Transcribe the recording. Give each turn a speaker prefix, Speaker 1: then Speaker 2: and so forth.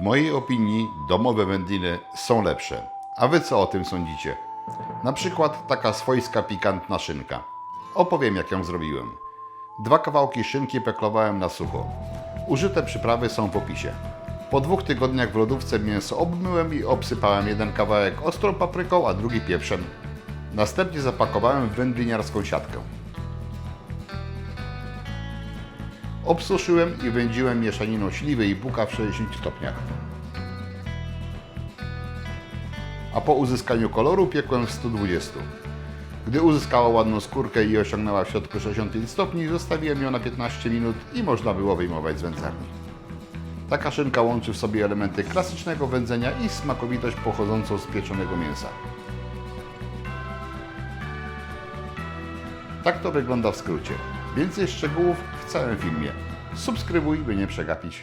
Speaker 1: W mojej opinii domowe wędliny są lepsze. A wy co o tym sądzicie? Na przykład taka swojska pikantna szynka. Opowiem jak ją zrobiłem. Dwa kawałki szynki peklowałem na sucho. Użyte przyprawy są w opisie. Po dwóch tygodniach w lodówce mięso obmyłem i obsypałem jeden kawałek ostrą papryką, a drugi pieprzem. Następnie zapakowałem w wędliniarską siatkę. Obsuszyłem i wędziłem mieszaniną śliwy i buka w 60 stopniach. A po uzyskaniu koloru piekłem w 120. Gdy uzyskała ładną skórkę i osiągnęła w środku 65 stopni, zostawiłem ją na 15 minut i można było wyjmować z wędzarni. Taka szynka łączy w sobie elementy klasycznego wędzenia i smakowitość pochodzącą z pieczonego mięsa. Tak to wygląda w skrócie. Więcej szczegółów w całym filmie. Subskrybuj, by nie przegapić.